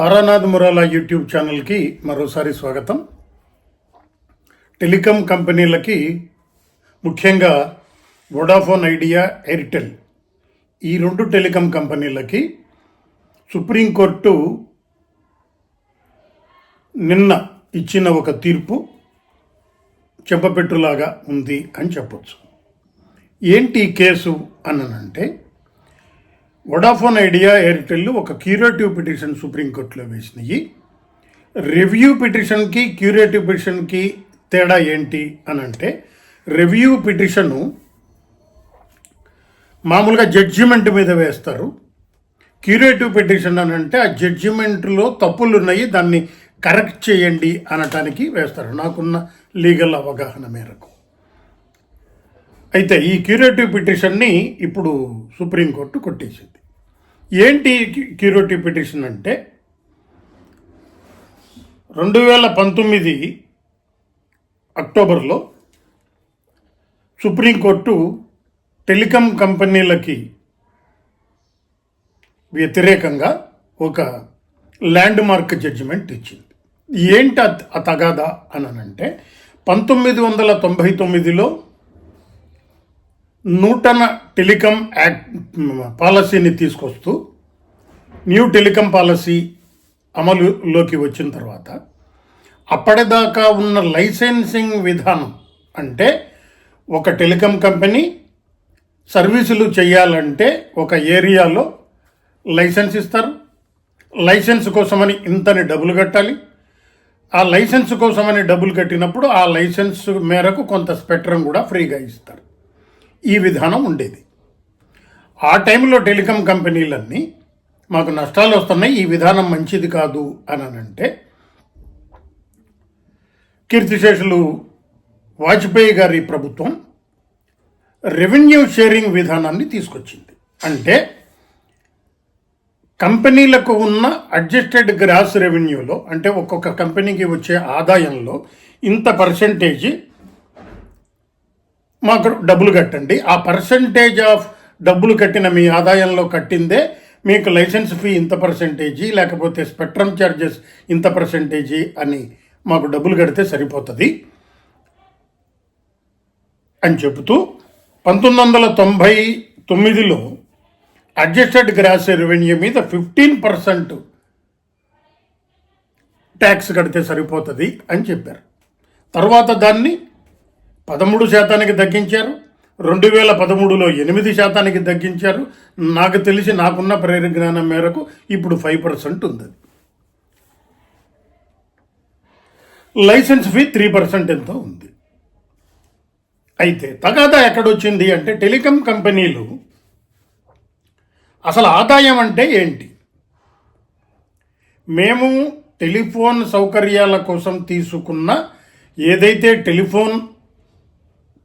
Taranath మురాలా YouTube ఛానల్కి మరోసారి స్వాగతం. టెలికాం కంపెనీలకి ముఖ్యంగా వొడాఫోన్ ఐడియా ఎయిర్టెల్ ఈ రెండు టెలికాం కంపెనీలకి సుప్రీంకోర్టు నిన్న ఇచ్చిన ఒక తీర్పు చెంపపెట్టులాగా ఉంది అని చెప్పొచ్చు. ఏంటి కేసు అనంటే వొడాఫోన్ ఐడియా ఎయిర్టెల్ ఒక క్యూరేటివ్ పిటిషన్ సుప్రీంకోర్టులో వేసినాయి. రివ్యూ పిటిషన్కి క్యూరేటివ్ పిటిషన్కి తేడా ఏంటి అని అంటే రివ్యూ పిటిషను మామూలుగా జడ్జిమెంట్ మీద వేస్తారు. క్యూరేటివ్ పిటిషన్ అని అంటే ఆ జడ్జిమెంట్లో తప్పులు ఉన్నాయి దాన్ని కరెక్ట్ చేయండి అనటానికి వేస్తారు. నాకున్న లీగల్ అవగాహన మేరకు. అయితే ఈ క్యూరేటివ్ పిటిషన్ని ఇప్పుడు సుప్రీంకోర్టు కొట్టేసింది. ఏంటి క్యూరేటివ్ పిటిషన్ అంటే రెండు వేల పంతొమ్మిది అక్టోబర్లో సుప్రీంకోర్టు టెలికాం కంపెనీలకి వ్యతిరేకంగా ఒక ల్యాండ్ మార్క్ జడ్జిమెంట్ ఇచ్చింది ఏంటి ఆ తగాదా అని అంటే పంతొమ్మిది వందల తొంభై తొమ్మిదిలో నూతన టెలికాం యాక్ట్ పాలసీని తీసుకొస్తూ న్యూ టెలికాం పాలసీ అమలులోకి వచ్చిన తర్వాత అప్పటిదాకా ఉన్న లైసెన్సింగ్ విధానం అంటే ఒక టెలికాం కంపెనీ సర్వీసులు చేయాలంటే ఒక ఏరియాలో లైసెన్స్ ఇస్తారు. లైసెన్స్ కోసమని ఇంతని డబ్బులు కట్టాలి. ఆ లైసెన్స్ కోసమని డబ్బులు కట్టినప్పుడు ఆ లైసెన్స్ మేరకు కొంత స్పెక్ట్రం కూడా ఫ్రీగా ఇస్తారు. ఈ విధానం ఉండేది. ఆ టైంలో టెలికాం కంపెనీలన్నీ మాకు నష్టాలు వస్తున్నాయి ఈ విధానం మంచిది కాదు అని అంటే కీర్తిశేషులు వాజ్పేయి గారి ప్రభుత్వం రెవెన్యూ షేరింగ్ విధానాన్ని తీసుకొచ్చింది. అంటే కంపెనీలకు ఉన్న అడ్జస్టెడ్ గ్రాస్ రెవెన్యూలో అంటే ఒక్కొక్క కంపెనీకి వచ్చే ఆదాయంలో ఇంత పర్సెంటేజ్ మాకు డబ్బులు కట్టండి. ఆ పర్సంటేజ్ ఆఫ్ డబ్బులు కట్టిన మీ ఆదాయంలో కట్టిందే మీకు లైసెన్స్ ఫీ ఇంత పర్సంటేజీ లేకపోతే స్పెక్ట్రమ్ ఛార్జెస్ ఇంత పర్సంటేజీ అని మాకు డబ్బులు కడితే సరిపోతుంది. అని చెబుతూ పంతొమ్మిది వందల తొంభై తొమ్మిదిలో అడ్జస్టెడ్ గ్రాస్ రెవెన్యూ మీద ఫిఫ్టీన్ పర్సెంట్ ట్యాక్స్ కడితే సరిపోతుంది అని చెప్పారు. తర్వాత దాన్ని పదమూడు శాతానికి తగ్గించారు. రెండు వేల పదమూడులో ఎనిమిది శాతానికి తగ్గించారు. నాకు తెలిసి నాకున్న ప్రేరజ్ఞానం మేరకు ఇప్పుడు ఫైవ్ పర్సెంట్ ఉంది. లైసెన్స్ ఫీ త్రీ పర్సెంట్ ఎంతో ఉంది. అయితే తగాదా ఎక్కడొచ్చింది అంటే టెలికాం కంపెనీలు. అసలు ఆదాయం అంటే ఏంటి? మేము టెలిఫోన్ సౌకర్యాల కోసం తీసుకున్న ఏదైతే టెలిఫోన్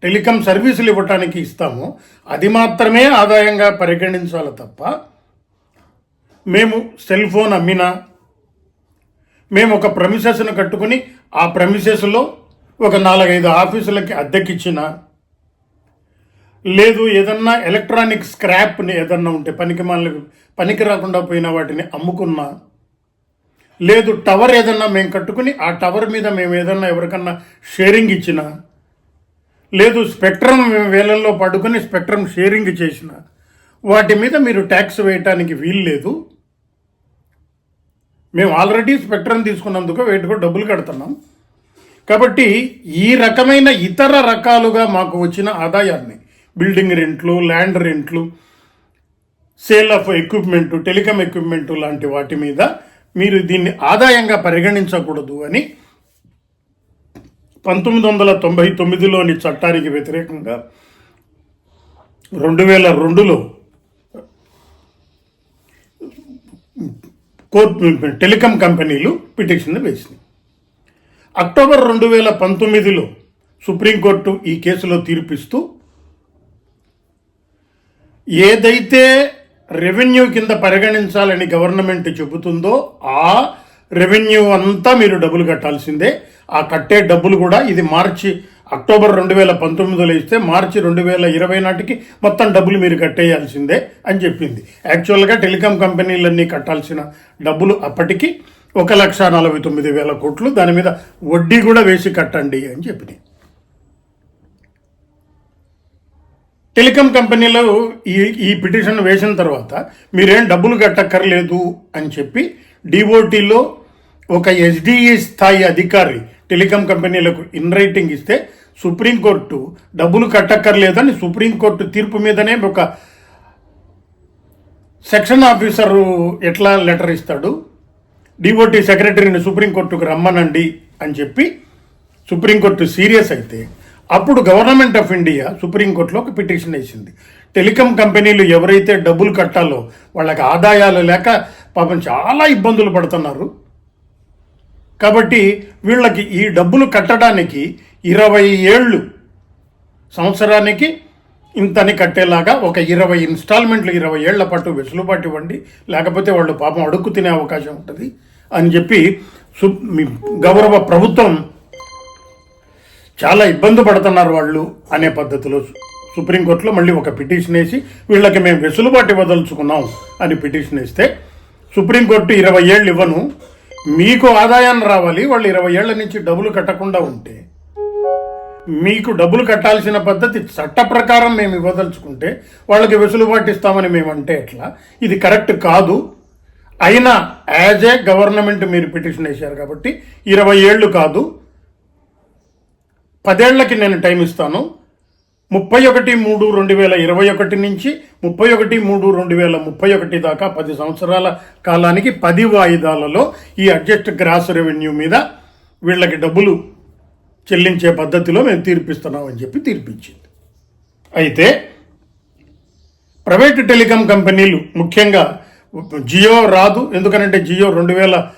టెలికాం సర్వీసులు ఇవ్వటానికి ఇస్తామో. అది మాత్రమే ఆదాయంగా పరిగణించాలి తప్ప మేము సెల్ ఫోన్ అమ్మినా మేము ఒక ప్రమిసెస్ను కట్టుకుని ఆ ప్రమిసెస్లో ఒక నాలుగైదు ఆఫీసులకి అద్దెకిచ్చిన లేదు ఏదన్నా ఎలక్ట్రానిక్ స్క్రాప్ని ఏదన్నా ఉంటే పనికి మనకి పనికి రాకుండా పోయిన వాటిని అమ్ముకున్నా లేదు టవర్ ఏదన్నా మేము కట్టుకుని ఆ టవర్ మీద మేము ఏదన్నా ఎవరికన్నా షేరింగ్ ఇచ్చినా లేదు స్పెక్ట్రమ్ వేలల్లో పడుకుని స్పెక్ట్రమ్ షేరింగ్ చేసిన వాటి మీద మీరు ట్యాక్స్ వేయటానికి వీలు లేదు. మేము ఆల్రెడీ స్పెక్ట్రమ్ తీసుకున్నందుకు వేటికో డబ్బులు కడుతున్నాం. కాబట్టి ఈ రకమైన ఇతర రకాలుగా మాకు వచ్చిన ఆదాయాన్ని బిల్డింగ్ రెంట్లు ల్యాండ్ రెంట్లు sale of equipment telecom equipment లాంటి వాటి మీద మీరు దీన్ని ఆదాయంగా పరిగణించకూడదు అని పంతొమ్మిది వందల తొంభై తొమ్మిదిలోని చట్టానికి వ్యతిరేకంగా రెండు వేల రెండులో కోర్టు టెలికాం కంపెనీలు పిటిషన్ వేసింది అక్టోబర్ రెండు వేల పంతొమ్మిదిలో సుప్రీంకోర్టు ఈ కేసులో తీర్పిస్తూ ఏదైతే రెవెన్యూ కింద పరిగణించాలని గవర్నమెంట్ చెబుతుందో ఆ రెవెన్యూ అంతా మీరు డబ్బులు కట్టాల్సిందే. ఆ కట్టే డబ్బులు కూడా ఇది మార్చి అక్టోబర్ రెండు వేల పంతొమ్మిదిలో ఇస్తే మార్చి రెండు వేల ఇరవై నాటికి మొత్తం డబ్బులు మీరు కట్టేయాల్సిందే అని చెప్పింది. యాక్చువల్గా టెలికాం కంపెనీలన్నీ కట్టాల్సిన డబ్బులు అప్పటికి ఒక లక్ష నలభై తొమ్మిది వేల కోట్లు దాని మీద వడ్డీ కూడా వేసి కట్టండి అని చెప్పినాయి టెలికాం కంపెనీలో ఈ ఈ పిటిషన్ వేసిన తర్వాత మీరేం డబ్బులు కట్టక్కర్లేదు అని చెప్పి డిఓటీలో ఒక ఎస్డిఈ స్థాయి అధికారి టెలికాం కంపెనీలకు ఇన్ రైటింగ్ ఇస్తే సుప్రీంకోర్టు డబ్బులు కట్టక్కర్లేదని సుప్రీంకోర్టు తీర్పు మీదనే ఒక సెక్షన్ ఆఫీసరు ఎట్లా లెటర్ ఇస్తాడు? డిఓటీ సెక్రటరీని సుప్రీంకోర్టుకు రమ్మనండి అని చెప్పి సుప్రీంకోర్టు సీరియస్ అయితే అప్పుడు గవర్నమెంట్ ఆఫ్ ఇండియా సుప్రీంకోర్టులో ఒక పిటిషన్ వేసింది. టెలికాం కంపెనీలు ఎవరైతే డబ్బులు కట్టాలో వాళ్ళకి ఆదాయాలు లేక పాపం చాలా ఇబ్బందులు పడుతున్నారు. కాబట్టి వీళ్ళకి ఈ డబ్బులు కట్టడానికి ఇరవై ఏళ్ళు సంవత్సరానికి ఇంతని కట్టేలాగా ఒక ఇరవై ఇన్స్టాల్మెంట్లు ఇరవై ఏళ్ళ పాటు వెసులుబాటు ఇవ్వండి. లేకపోతే వాళ్ళు పాపం అడుక్కు తినే అవకాశం ఉంటుంది. అని చెప్పి సు గౌరవ ప్రభుత్వం చాలా ఇబ్బంది పడుతున్నారు వాళ్ళు అనే పద్ధతిలో సుప్రీంకోర్టులో మళ్ళీ ఒక పిటిషన్ వేసి వీళ్ళకి మేము వెసులుబాటు ఇవ్వదలుచుకున్నాం అని పిటిషన్ వేస్తే సుప్రీంకోర్టు ఇరవై ఏళ్ళు ఇవ్వను. మీకు ఆదాయాన్ని రావాలి వాళ్ళు ఇరవై ఏళ్ళ నుంచి డబ్బులు కట్టకుండా ఉంటే. మీకు డబ్బులు కట్టాల్సిన పద్ధతి చట్ట ప్రకారం మేము ఇవ్వదలుచుకుంటే వాళ్ళకి వెసులుబాటు ఇస్తామని మేము అంటే ఎట్లా? ఇది కరెక్ట్ కాదు. అయినా యాజ్ ఏ గవర్నమెంట్ మీరు పిటిషన్ వేశారు కాబట్టి ఇరవై ఏళ్ళు కాదు. పదేళ్ళకి నేను టైం ఇస్తాను. ముప్పై ఒకటి మూడు రెండు వేల ఇరవై ఒకటి నుంచి ముప్పై ఒకటి మూడు రెండు వేల ముప్పై ఒకటి దాకా పది సంవత్సరాల కాలానికి పది వాయిదాలలో ఈ అడ్జస్ట్ గ్రాస్ రెవెన్యూ మీద వీళ్ళకి డబ్బులు చెల్లించే పద్ధతిలో మేము తీర్పిస్తున్నామని చెప్పి తీర్పిచ్చింది అయితే ప్రైవేట్ టెలికాం కంపెనీలు ముఖ్యంగా జియో రాదు. ఎందుకనంటే జియో రెండు వేల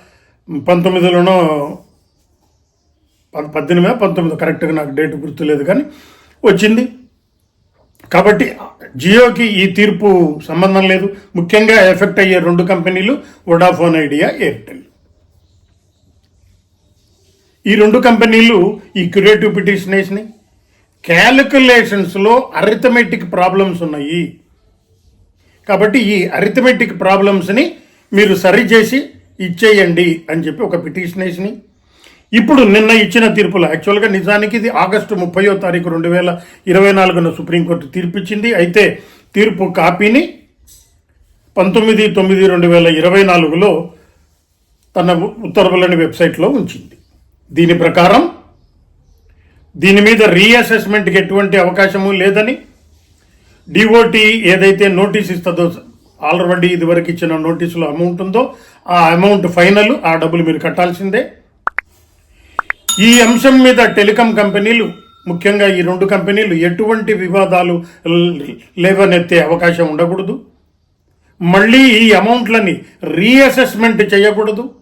పంతొమ్మిదిలోనో ప- పద్దెనిమిది పంతొమ్మిది కరెక్ట్గా నాకు డేట్ గుర్తులేదు కానీ వచ్చింది. కాబట్టి జియోకి ఈ తీర్పు సంబంధం లేదు. ముఖ్యంగా ఎఫెక్ట్ అయ్యే రెండు కంపెనీలు వొడాఫోన్ ఐడియా ఎయిర్టెల్. ఈ రెండు కంపెనీలు ఈ క్యూరేటివ్ పిటిషన్ వేసినాయి. క్యాలిక్యులేషన్స్లో అరిథమెటిక్ ప్రాబ్లమ్స్ ఉన్నాయి. కాబట్టి ఈ అరిథమెటిక్ ప్రాబ్లమ్స్ని మీరు సరిచేసి ఇచ్చేయండి అని చెప్పి ఒక పిటిషన్ వేసినాయి. ఇప్పుడు నిన్న ఇచ్చిన తీర్పులో యాక్చువల్గా నిజానికి ఇది ఆగస్టు ముప్పయో తారీఖు రెండు వేల ఇరవై నాలుగున సుప్రీంకోర్టు తీర్పిచ్చింది. అయితే తీర్పు కాపీని పంతొమ్మిది తొమ్మిది రెండు వేల ఇరవై నాలుగులో తన ఉత్తర్వులని వెబ్సైట్లో ఉంచింది. దీని ప్రకారం దీని మీద రీఅసెస్మెంట్కి ఎటువంటి అవకాశము లేదని డిఓటి ఏదైతే నోటీస్ ఇస్తుందో ఆల్రెడీ ఇదివరకు ఇచ్చిన నోటీసులో అమౌంట్ ఉందో ఆ అమౌంట్ ఫైనల్ ఆ డబ్బులు మీరు కట్టాల్సిందే. ఈ అంశం మీద టెలికాం కంపెనీలు ముఖ్యంగా ఈ రెండు కంపెనీలు ఎటువంటి వివాదాలు లేవనెత్తే అవకాశం ఉండకూడదు. మళ్ళీ ఈ అమౌంట్లని రీఅసెస్మెంట్ చేయకూడదు.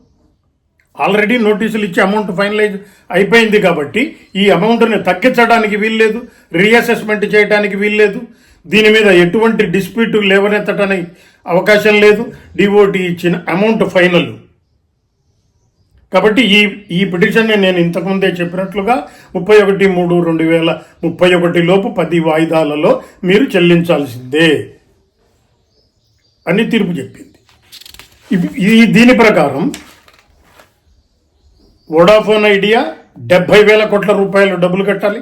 ఆల్రెడీ నోటీసులు ఇచ్చి అమౌంట్ ఫైనలైజ్ అయిపోయింది కాబట్టి ఈ అమౌంట్ని తగ్గించడానికి వీల్లేదు రీఅసెస్మెంట్ చేయడానికి వీల్లేదు. దీని మీద ఎటువంటి డిస్ప్యూట్ లేవనెత్తడానికి అవకాశం లేదు. డిఓటి ఇచ్చిన అమౌంట్ ఫైనల్. కాబట్టి ఈ ఈ పిటిషన్ని నేను ఇంతకుముందే చెప్పినట్లుగా ముప్పై ఒకటి మూడు రెండు వేల ముప్పై ఒకటి లోపు పది వాయిదాలలో మీరు చెల్లించాల్సిందే అని తీర్పు చెప్పింది. ఈ దీని ప్రకారం వోడాఫోన్ ఐడియా డెబ్బై వేల కోట్ల రూపాయలు డబ్బులు కట్టాలి.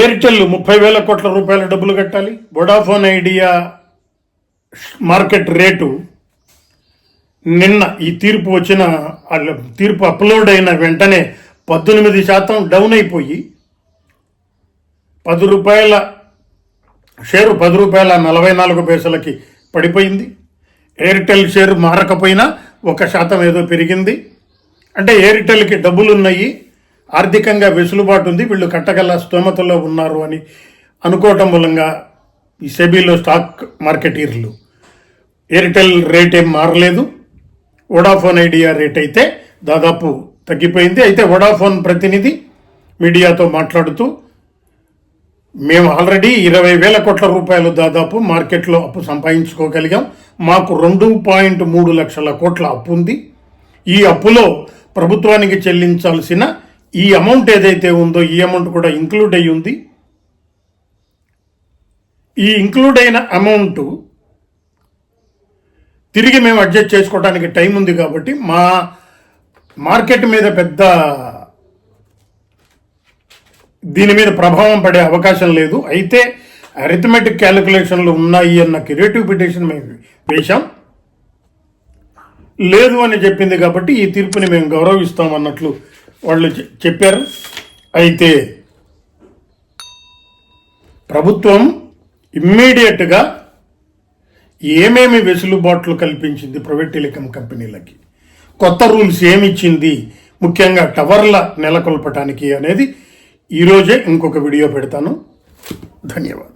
ఎయిర్టెల్ ముప్పై వేల కోట్ల రూపాయల డబ్బులు కట్టాలి. వొడాఫోన్ ఐడియా మార్కెట్ రేటు నిన్న ఈ తీర్పు వచ్చిన తీర్పు అప్లోడ్ అయిన వెంటనే పద్దెనిమిది శాతం డౌన్ అయిపోయి పది రూపాయల షేరు పది రూపాయల నలభై నాలుగు పైసలకి పడిపోయింది. ఎయిర్టెల్ షేరు మారకపోయినా ఒక శాతం ఏదో పెరిగింది. అంటే ఎయిర్టెల్కి డబ్బులు ఉన్నాయి ఆర్థికంగా వెసులుబాటు ఉంది. వీళ్ళు కట్టగల స్తోమతలో ఉన్నారు అని అనుకోవటం మూలంగా ఈ సెబీలో స్టాక్ మార్కెటీర్లు ఎయిర్టెల్ రేట్ ఏం మారలేదు. వోడాఫోన్ ఐడియా రేట్ అయితే దాదాపు తగ్గిపోయింది. అయితే వోడాఫోన్ ప్రతినిధి మీడియాతో మాట్లాడుతూ మేము ఆల్రెడీ ఇరవై వేల కోట్ల రూపాయలు దాదాపు మార్కెట్లో అప్పు సంపాదించుకోగలిగాం. మాకు రెండు పాయింట్ మూడు లక్షల కోట్ల అప్పు ఉంది. ఈ అప్పులో ప్రభుత్వానికి చెల్లించాల్సిన ఈ అమౌంట్ ఏదైతే ఉందో ఈ అమౌంట్ కూడా ఇంక్లూడ్ అయ్యి ఉంది. ఈ ఇంక్లూడ్ అయిన అమౌంట్ తిరిగి మేము అడ్జస్ట్ చేసుకోవడానికి టైం ఉంది కాబట్టి మా మార్కెట్ మీద పెద్ద దీని మీద ప్రభావం పడే అవకాశం లేదు. అయితే అరిథమెటిక్ క్యాలిక్యులేషన్లు ఉన్నాయి అన్న క్రియేటివ్ పిటిషన్ మేము వేశాం. లేదు అని చెప్పింది కాబట్టి ఈ తీర్పుని మేము గౌరవిస్తాం అన్నట్లు వాళ్ళు చెప్పారు. అయితే ప్రభుత్వం ఇమ్మీడియట్గా ఏమేమి వెసులుబాట్లు కల్పించింది ప్రైవేట్ టెలికాం కంపెనీలకి? కొత్త రూల్స్ ఏమిచ్చింది? ముఖ్యంగా టవర్ల నెలకొల్పటానికి అనేది ఈరోజే ఇంకొక వీడియో పెడతాను. ధన్యవాదాలు.